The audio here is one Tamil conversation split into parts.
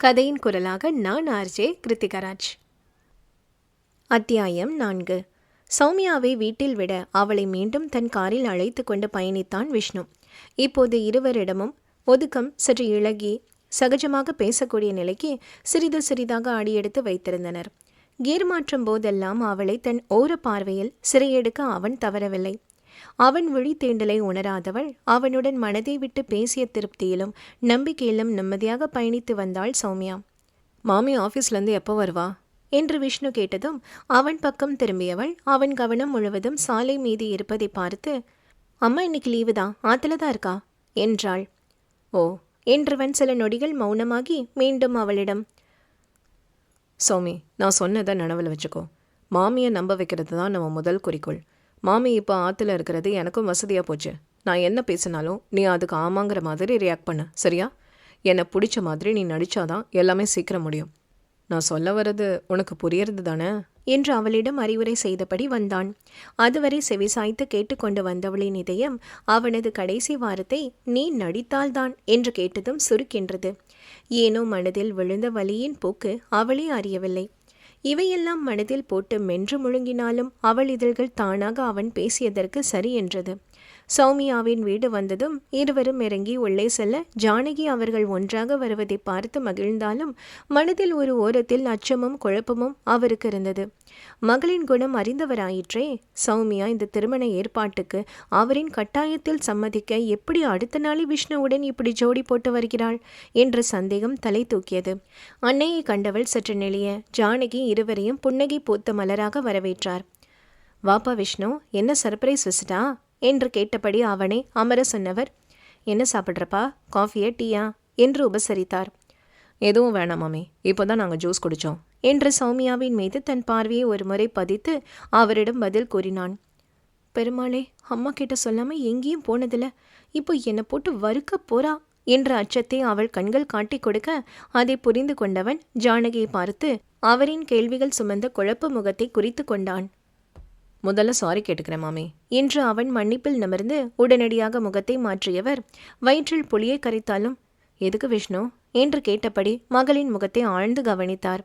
கதையின் குரலாக நான் ஆர்ஜே கிருத்திகராஜ். அத்தியாயம் நான்கு. சௌமியாவை வீட்டில் விட அவளை மீண்டும் தன் காரில் அழைத்து கொண்டு பயணித்தான் விஷ்ணு. இப்போது இருவரிடமும் ஒதுக்கம் சற்று இழகி சகஜமாக பேசக்கூடிய நிலைக்கு சிறிது சிறிதாக அடியெடுத்து வைத்திருந்தனர். கீர் மாற்றும் போதெல்லாம் அவளை தன் ஓர பார்வையில் சிறையெடுக்க அவன் தவறவில்லை. அவன் விழி தேண்டலை உணராதவள். அவனுடன் மனதை விட்டு பேசிய திருப்தியிலும் நம்பிக்கையிலும் நிம்மதியாக பயணித்து வந்தாள் சௌமியா. மாமி ஆஃபீஸ்லேருந்து எப்போ வருவா? என்று விஷ்ணு கேட்டதும் அவன் பக்கம் திரும்பியவள். அவன் கவனம் முழுவதும் சாலை மீது இருப்பதை பார்த்து அம்மா இன்னைக்கு லீவு தான். ஆத்துல தான் இருக்கா? என்றாள். ஓ என்றவன் சில நொடிகள் மௌனமாகி மீண்டும் அவளிடம் சௌமி நான் சொன்னதை நனவில் வச்சுக்கோ. மாமியை நம்ப வைக்கிறது தான் நம்ம முதல் குறிக்கோள். மாமி இப்போ ஆற்றுல இருக்கிறது எனக்கும் வசதியாக போச்சு. நான் என்ன பேசினாலும் நீ அதுக்கு ஆமாங்கிற மாதிரி ரியாக்ட் பண்ண சரியா? என்னை பிடிச்ச மாதிரி நீ நடித்தாதான் எல்லாமே சீக்கிரம் முடியும். நான் சொல்ல வர்றது உனக்கு புரியறது தானே? என்று அவளிடம் அறிவுரை செய்தபடி வந்தான். அதுவரை செவிசாய்த்து கேட்டுக்கொண்டு வந்தவளின் இதயம் அவனது கடைசி வாரத்தை நீ நடித்தால்தான் என்று கேட்டதும் சுருக்கின்றது. ஏனோ மனதில் விழுந்த வலியின் போக்கு அவளே அறியவில்லை. இவையெல்லாம் மனதில் போட்டு மென்று முழுங்கினாலும் அவள் இதழ்கள் தானாக அவன் பேசியதற்கு சரி என்றது. சௌமியாவின் வீடு வந்ததும் இருவரும் இறங்கி உள்ளே செல்ல ஜானகி அவர்கள் ஒன்றாக வருவதை பார்த்து மகிழ்ந்தாலும் மனதில் ஒரு ஓரத்தில் அச்சமும் குழப்பமும் அவருக்கு இருந்தது. மகளின் குணம் அறிந்தவராயிற்றே சௌமியா இந்த திருமண ஏற்பாட்டுக்கு அவரின் கட்டாயத்தில் சம்மதிக்க எப்படி அடுத்த நாளை விஷ்ணுவுடன் இப்படி ஜோடி போட்டு வருகிறாள் என்ற சந்தேகம் தலை தூக்கியது. அன்னையை கண்டவள் சற்று நெளிய ஜானகி இருவரையும் புன்னகை பூத்த மலராக வரவேற்றார். வாப்பா விஷ்ணு என்ன சர்ப்ரைஸ் விசிட்டா? என்று கேட்டபடி அவனை அமர சொன்னவர் என்ன சாப்பிட்றப்பா? காஃபியா டீயா? என்று உபசரித்தார். எதுவும் வேணாம் மாமி இப்போ தான் நாங்கள் ஜூஸ் குடித்தோம் என்று சௌமியாவின் மீது தன் பார்வையை ஒரு முறை பதித்து அவரிடம் பதில் கூறினான். பெருமாளே அம்மா கிட்ட சொல்லாமல் எங்கேயும் போனதில்ல. இப்போ என்னை போட்டு வறுக்க போறா? என்ற அச்சத்தை அவள் கண்கள் காட்டிக் கொடுக்க அதை புரிந்து கொண்டவன் ஜானகியை பார்த்து அவரின் கேள்விகள் சுமந்த குழப்ப முகத்தை குறித்து கொண்டான். முதல்ல சாரி கேட்டுக்கிறேன் மாமி. என்று அவன் மன்னிப்பில் நிமிர்ந்து உடனடியாக முகத்தை மாற்றியவர் வயிற்றில் புளியை கரைத்தாலும் எதுக்கு விஷ்ணு? என்று கேட்டபடி மகளின் முகத்தை ஆழ்ந்து கவனித்தார்.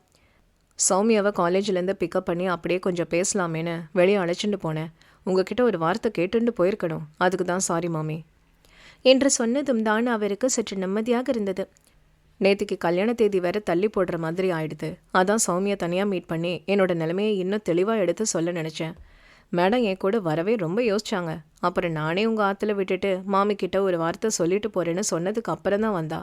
சௌமியாவை காலேஜிலேருந்து பிக்கப் பண்ணி அப்படியே கொஞ்சம் பேசலாமேன்னு வெளியே அழைச்சிட்டு போனேன். உங்ககிட்ட ஒரு வார்த்தை கேட்டுண்டு போயிருக்கணும். அதுக்கு தான் சாரி மாமி. என்று சொன்னதும் தான் அவருக்கு சற்று நிம்மதியாக இருந்தது. நேத்திக்கு கல்யாண தேதி வேற தள்ளி போடுற மாதிரி ஆயிடுது. அதான் சௌமியா தனியாக மீட் பண்ணி என்னோட நிலைமையை இன்னும் தெளிவாக எடுத்து சொல்ல நினச்சேன். மேடம் என் கூட வரவே ரொம்ப யோசிச்சாங்க. அப்புறம் நானே உங்கள் ஆற்றுல விட்டுட்டு மாமிக்கிட்ட ஒரு வார்த்தை சொல்லிட்டு போறேன்னு சொன்னதுக்கு அப்புறம் தான் வந்தா.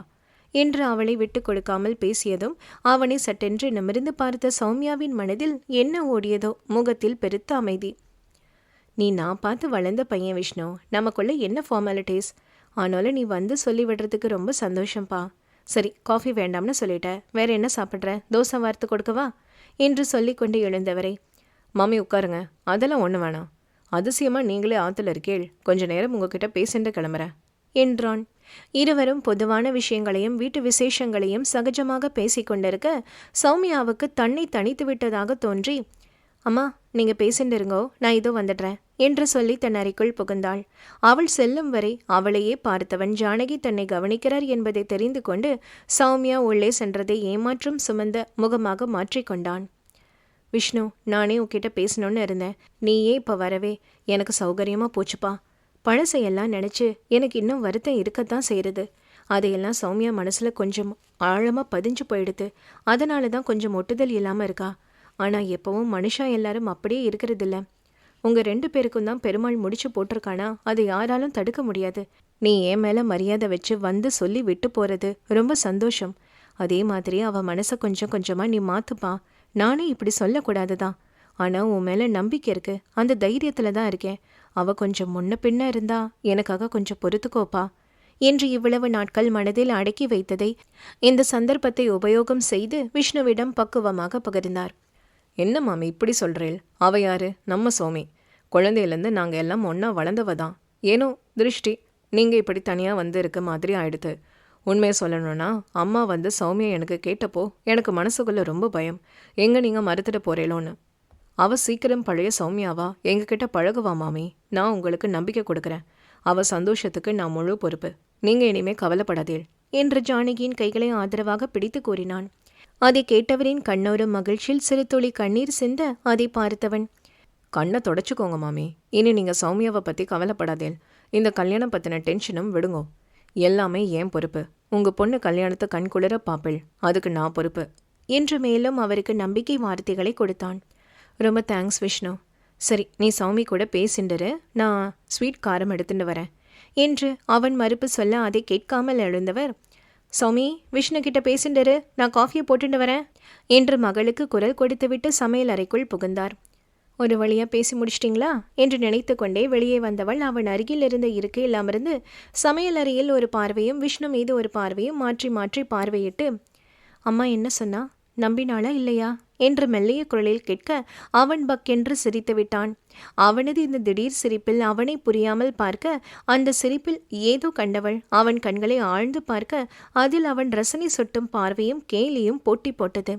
என்று அவளை விட்டு கொடுக்காமல் பேசியதும் அவனை சட்டென்று நிமிர்ந்து பார்த்த சௌமியாவின் மனதில் என்ன ஓடியதோ முகத்தில் பெருத்த அமைதி. நீ நான் பார்த்து வளர்ந்த பையன் விஷ்ணு. நமக்குள்ள என்ன ஃபார்மாலிட்டிஸ் ஆனாலும் நீ வந்து சொல்லி விடுறதுக்கு ரொம்ப சந்தோஷம்ப்பா சரி காஃபி வேண்டாம்னு சொல்லிட்ட. வேற என்ன சாப்பிட்ற? தோசை வார்த்து கொடுக்கவா? என்று சொல்லிக்கொண்டு எழுந்தவரை மாமி உட்காருங்க. அதெல்லாம் ஒன்று வேணாம். அதிசயமாக நீங்களே ஆற்றுல இருக்கேள். கொஞ்ச நேரம் உங்ககிட்ட பேசிட்டு கிளம்புறேன். என்றான். இருவரும் பொதுவான விஷயங்களையும் வீட்டு விசேஷங்களையும் சகஜமாக பேசிக்கொண்டிருக்க சௌமியாவுக்கு தன்னை தனித்து விட்டதாக தோன்றி அம்மா நீங்க பேசிட்டு இருங்கோ. நான் இதோ வந்துடுறேன். என்று சொல்லி தன் அறைக்குள் புகுந்தாள். அவள் செல்லும் வரை அவளையே பார்த்தவன் ஜானகி தன்னை கவனிக்கிறார் என்பதை தெரிந்து கொண்டு சௌமியா உள்ளே சென்றதை ஏமாற்றும் சுமந்த முகமாக மாற்றிக்கொண்டான் விஷ்ணு நானே உன்கிட்ட பேசணும்னு இருந்தேன். நீயே இப்போ வரவே. எனக்கு சௌகரியமாக போச்சுப்பா. பழசையெல்லாம் நினச்சி எனக்கு இன்னும் வருத்தம் இருக்கத்தான் செய்கிறது அதையெல்லாம் சௌமியா மனசில் கொஞ்சம் ஆழமாக பதிஞ்சு போயிடுது. அதனால தான் கொஞ்சம் ஒட்டுதல் இல்லாமல் இருக்கா? ஆனால் எப்பவும் மனுஷா எல்லாரும் அப்படியே இருக்கிறதில்ல. உங்கள் ரெண்டு பேருக்கும் தான் பெருமாள் முடிச்சு போட்டிருக்கானா? அதை யாராலும் தடுக்க முடியாது. நீ என் மேலே மரியாதை வச்சு வந்து சொல்லி விட்டு போகிறது ரொம்ப சந்தோஷம். அதே மாதிரி அவள் மனசை கொஞ்சம் கொஞ்சமாக நீ மாற்றுப்பா நானே இப்படி சொல்லக்கூடாது தான் ஆனால் உன் மேலே நம்பிக்கை இருக்கு. அந்த தைரியத்தில் தான் இருக்கேன். அவ கொஞ்சம் முன்ன பின்ன இருந்தா எனக்காக கொஞ்சம் பொறுத்துக்கோப்பா என்று இவ்வளவு நாட்கள் மனதில் அடக்கி வைத்ததை இந்த சந்தர்ப்பத்தை உபயோகம் செய்து விஷ்ணுவிடம் பக்குவமாக பகிர்ந்தார். என்ன மாமி இப்படி சொல்கிறேள் அவ யாரு? நம்ம சோமி. குழந்தையிலேருந்து நாங்கள் எல்லாம் ஒன்றா வளர்ந்தவ தான் ஏனோ திருஷ்டி நீங்கள் இப்படி தனியாக வந்து இருக்க மாதிரி ஆயிடுது. உண்மையை சொல்லணும்னா அம்மா வந்து சௌமியா எனக்கு கேட்டப்போ எனக்கு மனசுக்குள்ள ரொம்ப பயம். எங்கே நீங்கள் மறுத்துட்டு போறீங்களோன்னு அவள் சீக்கிரம் பழைய சௌமியாவா? எங்ககிட்ட பழகுவா மாமி? நான் உங்களுக்கு நம்பிக்கை கொடுக்குறேன். அவள் சந்தோஷத்துக்கு நான் முழு பொறுப்பு. நீங்கள் இனிமே கவலைப்படாதீள் என்று ஜானகியின் கைகளை ஆதரவாக பிடித்து கூறினான். அதை கேட்டவரின் கண்ணோரும் மகிழ்ச்சியில் சிறு துளி கண்ணீர் சிந்த அதை பார்த்தவன் கண்ணை தொடச்சிக்கோங்க மாமி. இனி நீங்கள் சௌமியாவை பற்றி கவலைப்படாதேல் இந்த கல்யாணம் பற்றின டென்ஷனும் விடுங்கோ. எல்லாமே ஏன் பொறுப்பு? உங்க பொண்ணு கல்யாணத்தை கண்குளிர பாப்பிள் அதுக்கு நான் பொறுப்பு. என்று மேலும் அவருக்கு நம்பிக்கை வார்த்தைகளை கொடுத்தான். ரொம்ப தேங்க்ஸ் விஷ்ணு. சரி நீ சௌமி கூட பேசிண்டுரு நான் ஸ்வீட் காரம் எடுத்துட்டு வரேன். என்று அவன் மறுப்பு சொல்ல அதை கேட்காமல் எழுந்தவர் சௌமி விஷ்ணு கிட்ட பேசிண்டரு நான் காஃபியை போட்டுட்டு வரேன் என்று மகளுக்கு குரல் கொடுத்துவிட்டு சமையல் அறைக்குள் புகுந்தார். ஒரு வழியா பேசி முடிச்சிட்டிங்களா? என்று நினைத்து கொண்டே வெளியே வந்தவள் அவன் அருகில் இருந்த இருக்கையில் அமர்ந்து சமையல் அறையில் ஒரு பார்வையும் விஷ்ணு மீது ஒரு பார்வையும் மாற்றி மாற்றி பார்வையிட்டு அம்மா என்ன சொன்னா? நம்பினாளா இல்லையா? என்று மெல்லிய குரலில் கேட்க அவன் பக்கென்று சிரித்து விட்டான். அவனது இந்த திடீர் சிரிப்பில் அவனை புரியாமல் பார்க்க அந்த சிரிப்பில் ஏதோ கண்டவள். அவன் கண்களை ஆழ்ந்து பார்க்க அதில் அவன் ரசனை சொட்டும் பார்வையும் கேலியும் போட்டி போட்டது.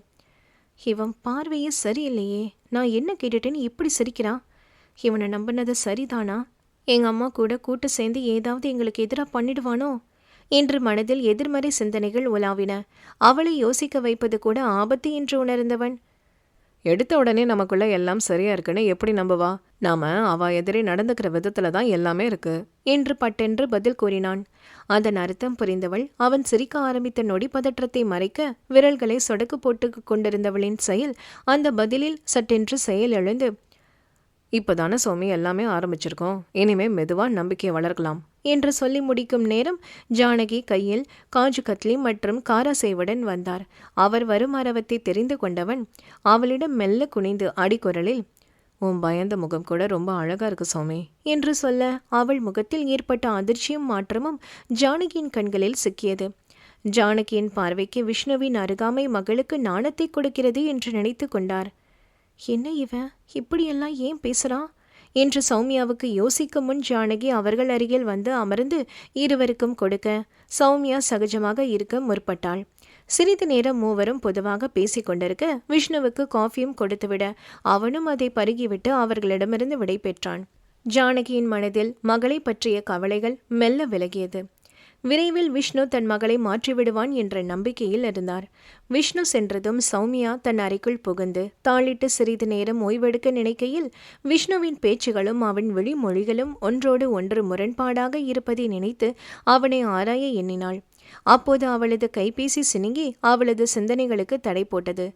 இவன் பார்வையே சரியில்லையே. நான் என்ன கேட்டுட்டேன்னு இப்படி சிரிக்கிறான்? இவனை நம்பினது சரிதானா? எங்க அம்மா கூட கூட்டு சேர்ந்து ஏதாவது எங்களுக்கு எதிராக பண்ணிடுவானோ? என்று மனதில் எதிர்மறை சிந்தனைகள் உலாவின. அவளை யோசிக்க வைப்பது கூட ஆபத்து என்று உணர்ந்தவன். எடுத்த உடனே நமக்குள்ள எல்லாம் சரியா இருக்குன்னு எப்படி நம்புவா? நாம அவ எதிரே நடந்துக்கிற விதத்துல தான் எல்லாமே இருக்கு. என்று பட்டென்று பதில் கூறினான். அதன் அர்த்தம் புரிந்தவள் அவன் சிரிக்க ஆரம்பித்த நொடி பதற்றத்தை மறைக்க விரல்களை சொடக்கு போட்டு கொண்டிருந்தவளின் செயல் அந்த பதிலில் சட்டென்று செயல் எழுந்து இப்போதானே சுவாமி எல்லாமே ஆரம்பிச்சிருக்கோம். இனிமே மெதுவாக நம்பிக்கையை வளர்க்கலாம். என்று சொல்லி முடிக்கும் நேரம் ஜானகி கையில் காஜு கத்லி மற்றும் காராசேவுடன் வந்தார். அவர் வரும் அரவத்தை தெரிந்து கொண்டவன் அவளிடம் மெல்ல குனிந்து அடிக்குரலில் உன் பயந்த முகம் கூட ரொம்ப அழகா இருக்கு சுவாமி என்று சொல்ல அவள் முகத்தில் ஏற்பட்ட அதிர்ச்சியும் மாற்றமும் ஜானகியின் கண்களில் சிக்கியது. ஜானகியின் பார்வைக்கு விஷ்ணுவின் அருகாமை மகளுக்கு நாணத்தை கொடுக்கிறது என்று நினைத்து கொண்டார். என்ன இவன்? இப்படியெல்லாம் ஏன் பேசுறான்? என்று சௌமியாவுக்கு யோசிக்க முன் ஜானகி அவர்கள் அருகில் வந்து அமர்ந்து இருவருக்கும் கொடுக்க சௌமியா சகஜமாக இருக்க முற்பட்டாள். சிறிது நேரம் மூவரும் பொதுவாக பேசிக்கொண்டிருக்க விஷ்ணுவுக்கு காஃபியும் கொடுத்துவிட அவனும் அதை பருகிவிட்டு அவர்களிடமிருந்து விடை பெற்றான். ஜானகியின் மனதில் மகளை பற்றிய கவலைகள் மெல்ல விலகியது. விரைவில் விஷ்ணு தன் மகளை மாற்றிவிடுவான் என்ற நம்பிக்கையில் இருந்தார். விஷ்ணு சென்றதும் சௌமியா தன் அறைக்குள் புகுந்து தாளிட்டு சிறிது நேரம் ஓய்வெடுக்க நினைக்கையில் விஷ்ணுவின் பேச்சுகளும் அவன் விழிமொழிகளும் ஒன்றோடு ஒன்று முரண்பாடாக இருப்பதை நினைத்து அவனை ஆராய எண்ணினாள். அப்போது அவளது கைபேசி சினுங்கி அவளது சிந்தனைகளுக்கு தடை போட்டது.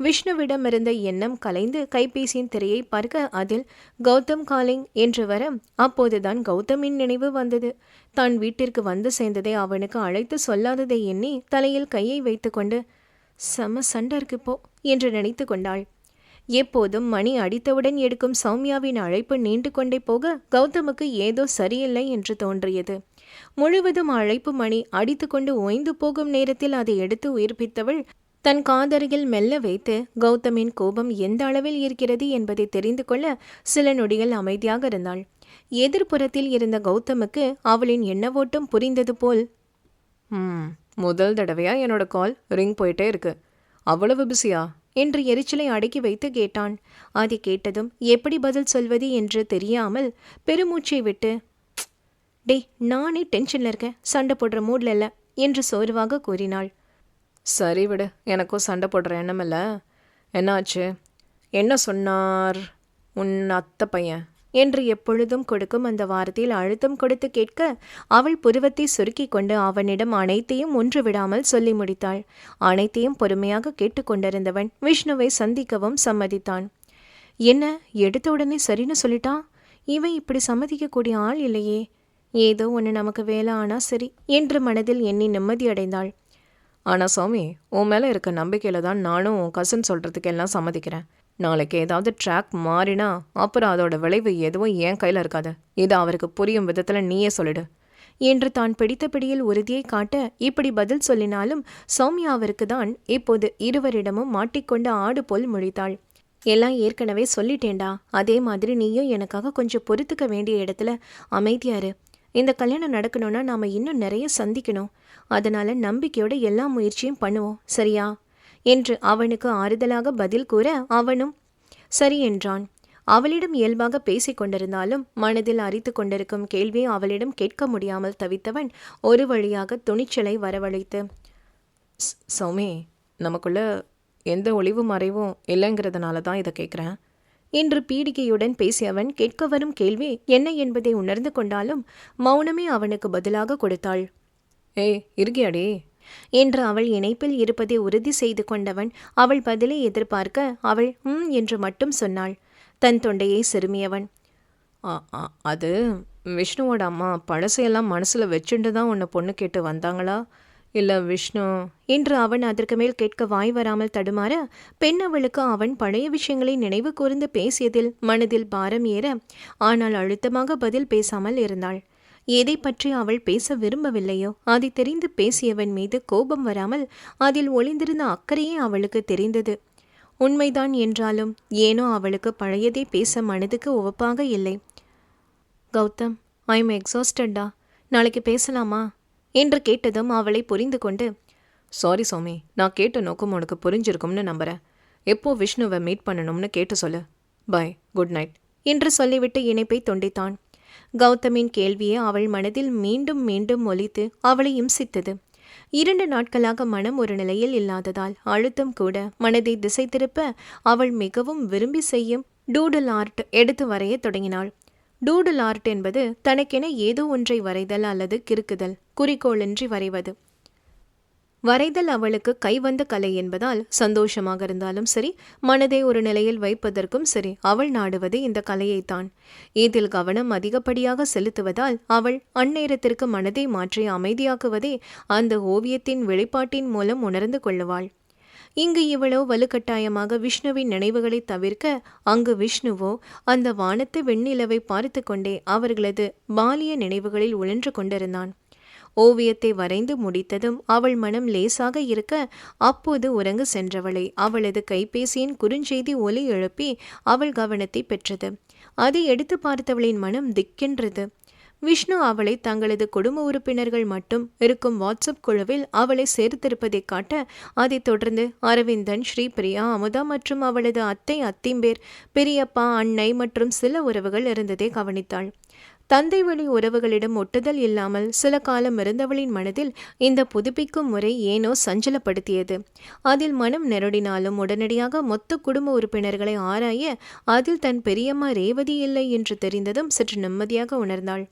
விஷ்ணுவிடமிருந்த எண்ணம் கலைந்து கைபேசியின் திரையை பார்க்க அதில் கௌதம் காலிங் என்று வர அப்போதுதான் கௌதமின் நினைவு வந்தது. தான் வீட்டிற்கு வந்து சேர்ந்ததை அவனுக்கு அழைத்து சொல்லாததை எண்ணி தலையில் கையை வைத்துக்கொண்டு செம சண்டை போ என்று நினைத்து கொண்டாள். எப்போதும் மணி அடித்தவுடன் எடுக்கும் சௌமியாவின் அழைப்பு நீண்டு கொண்டே போக கௌதமுக்கு ஏதோ சரியில்லை என்று தோன்றியது. முழுவதும் அழைப்பு மணி அடித்துக்கொண்டு ஓய்ந்து போகும் நேரத்தில் அதை எடுத்து உயிர்ப்பித்தவள் தன் காதருகில் மெல்ல வைத்து கௌதமின் கோபம் எந்த அளவில் இருக்கிறது என்பதை தெரிந்து கொள்ள சில நொடிகள் அமைதியாக இருந்தாள். எதிர்ப்புறத்தில் இருந்த கௌதமுக்கு அவளின் எண்ணவோட்டம் புரிந்தது போல் முதல் தடவையா என்னோட கால் ரிங் போயிட்டே இருக்கு. அவ்வளவு பிஸியா? என்று எரிச்சலை அடக்கி வைத்து கேட்டான். அதை கேட்டதும் எப்படி பதில் சொல்வது என்று தெரியாமல் பெருமூச்சை விட்டு டேய் நானே டென்ஷனில் இருக்கேன். சண்டை போடுற மூடில் இல்லை என்று சோர்வாக கூறினாள். சரி விடு. எனக்கும் சண்டை போடுற எண்ணம் இல்லை. என்னாச்சு? என்ன சொன்னார் உன் அத்தை பையன்? என்று எப்பொழுதும் கொடுக்கும் அந்த வார்த்தையில் அழுத்தம் கொடுத்து கேட்க அவள் புருவத்தை சுருக்கிக் கொண்டு அவனிடம் அனைத்தையும் ஒன்று விடாமல் சொல்லி முடித்தாள். அனைத்தையும் பொறுமையாக கேட்டுக்கொண்டிருந்தவன் விஷ்ணுவை சந்திக்கவும் சம்மதித்தான். என்ன எடுத்த உடனே சரின்னு சொல்லிட்டான் இவன் இப்படி சம்மதிக்கக்கூடிய ஆள் இல்லையே. ஏதோ ஒன்று நமக்கு வேலை ஆனால் சரி என்று மனதில் எண்ணி நிம்மதியடைந்தாள் ஆனால் சாமி உன் மேலே இருக்க நம்பிக்கையில் தான் நானும் உன் கசின் சொல்கிறதுக்கெல்லாம் சம்மதிக்கிறேன். நாளைக்கு ஏதாவது ட்ராக் மாறினா அப்புறம் அதோட விளைவு எதுவும் என் கையில் இருக்காது. இது அவருக்கு புரியும் விதத்தில் நீயே சொல்லிடு. என்று தான் பிடித்த பிடியில் உறுதியை காட்ட இப்படி பதில் சொல்லினாலும் சௌமியாவிற்கு தான் இப்போது இருவரிடமும் மாட்டிக்கொண்ட ஆடு போல் முழித்தாள். எல்லாம் ஏற்கனவே சொல்லிட்டேன்டா. அதே மாதிரி நீயும் எனக்காக கொஞ்சம் பொறுத்துக்க வேண்டிய இடத்துல அமைதியாரு. இந்த கல்யாணம் நடக்கணும்னா நாம இன்னும் நிறைய சந்திக்கணும். அதனால நம்பிக்கையோட எல்லா முயற்சியும் பண்ணுவோம். சரியா? என்று அவனுக்கு ஆறுதலாக பதில் கூற அவனும் சரி என்றான். அவளிடம் இயல்பாக பேசிக் கொண்டிருந்தாலும் மனதில் அரித்து கொண்டிருக்கும் கேள்வியை அவளிடம் கேட்க முடியாமல் தவித்தவன் ஒரு வழியாக துணிச்சலை வரவழைத்து சௌமி நமக்குள்ள எந்த ஒளிவு மறைவும் இல்லைங்கிறதுனால தான் இதை கேட்குறேன். என்று பீடிகையுடன் பேசியவன் கேட்க வரும் கேள்வி என்ன என்பதை உணர்ந்து கொண்டாலும் மௌனமே அவனுக்கு பதிலாக கொடுத்தாள். ஏய் இருக்கியாடி? என்று அவள் இணைப்பில் இருப்பதை உறுதி செய்து கொண்டவன் அவள் பதிலை எதிர்பார்க்க அவள் ம் என்று மட்டும் சொன்னாள். தன் தொண்டையை செருமியவன் அது விஷ்ணுவோட அம்மா பழசையெல்லாம் மனசில் வச்சுட்டு தான் உன்னை பொண்ணு கேட்டு வந்தாங்களா? இல்லை விஷ்ணு? என்று அவன் அதற்கு மேல் கேட்க வாய் வராமல் தடுமாற பெண் அவளுக்கு அவன் பழைய விஷயங்களை நினைவு கூர்ந்து பேசியதில் மனதில் பாரம் ஏற ஆனால் அழுத்தமாக பதில் பேசாமல் இருந்தாள். எதை பற்றி அவள் பேச விரும்பவில்லையோ? அதை தெரிந்து பேசியவன் மீது கோபம் வராமல் அதில் ஒளிந்திருந்த அக்கறையே அவளுக்கு தெரிந்தது. உண்மைதான் என்றாலும் ஏனோ அவளுக்கு பழையதே பேச மனதுக்கு உவப்பாக இல்லை. கௌதம் ஐ எம் எக்ஸாஸ்டடா நாளைக்கு பேசலாமா? என்று கேட்டதும் அவளை புரிந்து கொண்டு சாரி சோமி நான் கேட்ட நோக்கம் உனக்கு புரிஞ்சிருக்கும்னு நம்புகிறேன் எப்போ விஷ்ணுவை மீட் பண்ணணும்னு கேட்டு சொல்லு. பாய் குட் நைட் என்று சொல்லிவிட்டு இணைப்பை துண்டித்தான். கௌதமின் கேள்வியை அவள் மனதில் மீண்டும் மீண்டும் ஒலித்து அவளை இம்சித்தது. இரண்டு நாட்களாக மனம் ஒரு நிலையில் இல்லாததால் அழுத்தம் கூட மனதை திசை திருப்ப அவள் மிகவும் விரும்பி செய்யும் டூடல் ஆர்ட் எடுத்து வரையத் தொடங்கினாள். டூடல் ஆர்ட் என்பது தனக்கென ஏதோ ஒன்றை வரைதல் அல்லது கிறுக்குதல் குறிக்கோளின்றி வரைவது. வரைதல் அவளுக்கு கைவந்த கலை என்பதால் சந்தோஷமாக இருந்தாலும் சரி மனதை ஒரு நிலையில் வைப்பதற்கும் சரி அவள் நாடுவது இந்த கலையைத்தான். இதில் கவனம் அதிகப்படியாக செலுத்துவதால் அவள் அந்நேரத்திற்கு மனதை மாற்றி அமைதியாக்குவதே அந்த ஓவியத்தின் வெளிப்பாட்டின் மூலம் உணர்ந்து கொள்ளுவாள். இங்கு இவளோ வலுக்கட்டாயமாக விஷ்ணுவின் நினைவுகளை தவிர்க்க அங்கு விஷ்ணுவோ அந்த வானத்து வெண்ணிலவை பார்த்து கொண்டே அவர்களது பாலிய நினைவுகளில் உழன்று கொண்டிருந்தான். ஓவியத்தை வரைந்து முடித்ததும் அவள் மனம் லேசாக இருக்க அப்போது உறங்கு சென்றவளை. அவளது கைபேசியின் குறுஞ்செய்தி ஒலி எழுப்பி அவள் கவனத்தை பெற்றது. அதை எடுத்து பார்த்தவளின் மனம் திக்கின்றது. விஷ்ணு அவளை தங்களது குடும்ப உறுப்பினர்கள் மட்டும் இருக்கும் வாட்ஸ்அப் குழுவில் அவளை சேர்த்திருப்பதை காட்ட அதைத் தொடர்ந்து அரவிந்தன் ஸ்ரீபிரியா அமுதா மற்றும் அவளது அத்தை அத்திம்பேர் பெரியப்பா அன்னை மற்றும் சில உறவுகள் இருந்ததை கவனித்தாள். தந்தை வழி உறவுகளிடம் ஒட்டுதல் இல்லாமல் சில காலம் இருந்தவளின் மனதில் இந்த புதுப்பிக்கும் முறை ஏனோ சஞ்சலப்படுத்தியது. அதில் மனம் நெருடினாலும் உடனடியாக மொத்த குடும்ப உறுப்பினர்களை ஆராய அதில் தன் பெரியம்மா ரேவதி இல்லை என்று தெரிந்ததும் சற்று நிம்மதியாக உணர்ந்தாள்.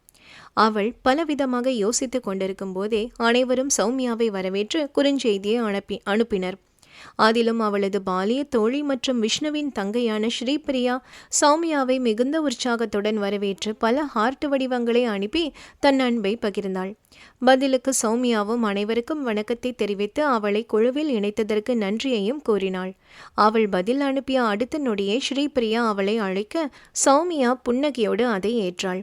அவள் பலவிதமாக யோசித்துக் கொண்டிருக்கும் போதே அனைவரும் சௌமியாவை வரவேற்று குறுஞ்செய்தியை அனுப்பி அனுப்பினர். அதிலும் அவளது பாலிய தோழி மற்றும் விஷ்ணுவின் தங்கையான ஸ்ரீபிரியா சௌமியாவை மிகுந்த உற்சாகத்துடன் வரவேற்று பல ஹார்ட் வடிவங்களை அனுப்பி தன் அன்பை பகிர்ந்தாள். பதிலுக்கு சௌமியாவும் அனைவருக்கும் வணக்கத்தை தெரிவித்து அவளை குழுவில் இணைத்ததற்கு நன்றியையும் கூறினாள். அவள் பதில் அனுப்பிய அடுத்த நொடியே ஸ்ரீபிரியா அவளை அழைக்க சௌமியா புன்னகையோடு அதை ஏற்றாள்.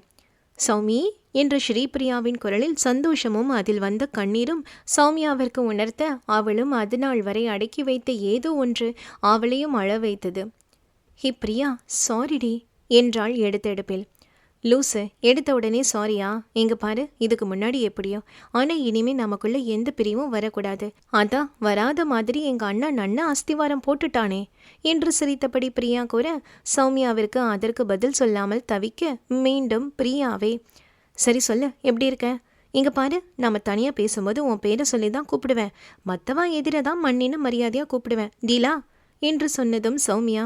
சௌமி? என்று ஸ்ரீபிரியாவின் குரலில் சந்தோஷமும் அதில் வந்த கண்ணீரும் சௌமியாவிற்கு உணர்த்த அவளும் அது நாள் வரை அடக்கி வைத்த ஏதோ ஒன்று அவளையும் அழ வைத்தது. ஹே பிரியா சாரிடி என்றாள் எடுத்தெடுப்பில். லூசு எடுத்த உடனே சாரியா இங்கே பாரு இதுக்கு முன்னாடி எப்படியோ. ஆனா இனிமே நமக்குள்ள எந்த பிரிவும் வரக்கூடாது. அதான் வராத மாதிரி எங்க அண்ணா நன்னா அஸ்திவாரம் போட்டுட்டானே என்று சிரித்தபடி பிரியா கூற சௌமியாவிற்கு அதற்கு பதில் சொல்லாமல் தவிக்க மீண்டும் பிரியாவே சரி சொல்லு எப்படி இருக்க? இங்க பாரு நாம தனியா பேசும்போது உன் பேரை சொல்லி தான் கூப்பிடுவேன். மத்தவா எதிர தான் மண்ணின்னு மரியாதையா கூப்பிடுவேன். டீலா என்று சொன்னதும் சௌமியா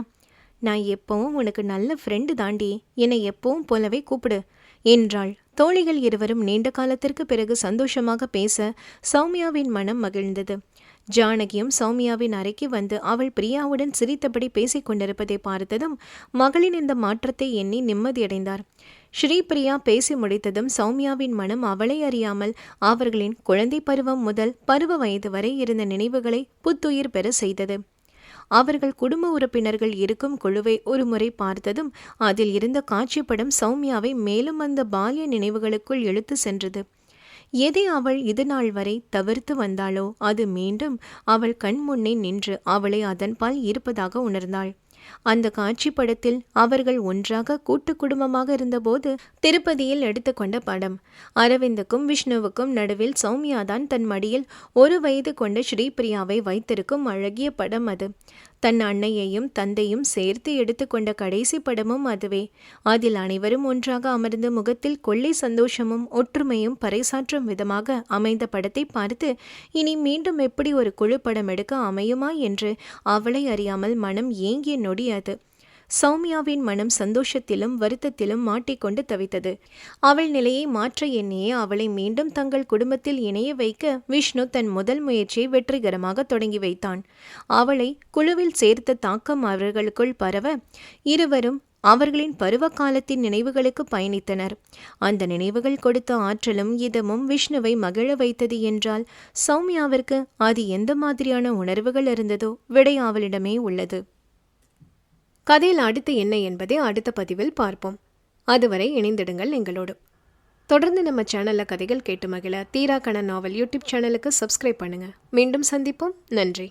நான் எப்பவும் உனக்கு நல்ல ஃப்ரெண்டு தாண்டி என்னை எப்பவும் போலவே கூப்பிடு என்றாள். தோழிகள் இருவரும் நீண்ட காலத்திற்கு பிறகு சந்தோஷமாக பேச சௌமியாவின் மனம் மகிழ்ந்தது. ஜானகியும் சௌமியாவின் அறைக்கு வந்து அவள் பிரியாவுடன் சிரித்தபடி பேசிக் கொண்டிருப்பதை பார்த்ததும் மகளின் இந்த மாற்றத்தை எண்ணி நிம்மதியடைந்தார். ஸ்ரீபிரியா பேசி முடித்ததும் சௌமியாவின் மனம் அவளை அறியாமல் அவர்களின் குழந்தை பருவம் முதல் பருவ வயது வரை இருந்த நினைவுகளை புத்துயிர் பெற செய்தது. அவர்கள் குடும்ப உறுப்பினர்கள் இருக்கும் குழுவை ஒரு முறை பார்த்ததும் அதில் இருந்த காட்சிப்படம் சௌமியாவை மேலும் அந்த பால்ய நினைவுகளுக்குள் இழுத்து சென்றது. எதை அவள் இதுநாள் வரை தவிர்த்து வந்தாளோ அது மீண்டும் அவள் கண் முன்னே நின்று அவளை அதன்பால் இருப்பதாக உணர்ந்தாள். அந்த காட்சி படத்தில் அவர்கள் ஒன்றாக கூட்டு குடும்பமாக இருந்தபோது திருப்பதியில் எடுத்துக்கொண்ட படம். அரவிந்துக்கும் விஷ்ணுவுக்கும் நடுவில் சௌமியாதான் தன் மடியில் ஒரு வயது கொண்ட ஸ்ரீபிரியாவை வைத்திருக்கும் அழகிய படம் அது. தன் அன்னையையும் தந்தையும் சேர்த்து எடுத்துக்கொண்ட கடைசி படமும் அதுவே. அதில் அனைவரும் ஒன்றாக அமர்ந்து முகத்தில் கொள்ளை சந்தோஷமும் ஒற்றுமையும் பறைசாற்றும் விதமாக அமைந்த படத்தை பார்த்து இனி மீண்டும் எப்படி ஒரு குழு படம் எடுக்க அமையுமா என்று அவளை அறியாமல் மனம் ஏங்கிய நொடி முடியாது. சௌமியாவின் மனம் சந்தோஷத்திலும் வருத்தத்திலும் மாட்டிக்கொண்டு தவித்தது. அவள் நிலையை மாற்ற எண்ணியே அவளை மீண்டும் தங்கள் குடும்பத்தில் இணைய வைக்க விஷ்ணு தன் முதல் முயற்சியை வெற்றிகரமாக தொடங்கி வைத்தான். அவளை குழுவில் சேர்த்த தாக்கம் அவர்களுக்குள் பரவ இருவரும் அவர்களின் பருவ காலத்தின் நினைவுகளுக்கு பயணித்தனர். அந்த நினைவுகள் கொடுத்த ஆற்றலும் இதமும் விஷ்ணுவை மகிழ வைத்தது என்றால் சௌமியாவிற்கு அது எந்த மாதிரியான உணர்வுகள் இருந்ததோ விடை அவளிடமே உள்ளது. கதையில் அடுத்து என்ன என்பதை அடுத்த பதிவில் பார்ப்போம். அதுவரை இணைந்திடுங்கள் எங்களோடு. தொடர்ந்து நம்ம சேனலில் கதைகள் கேட்டு மகிழ தீரா கண நாவல் யூடியூப் சேனலுக்கு சப்ஸ்கிரைப் பண்ணுங்கள் மீண்டும் சந்திப்போம். நன்றி.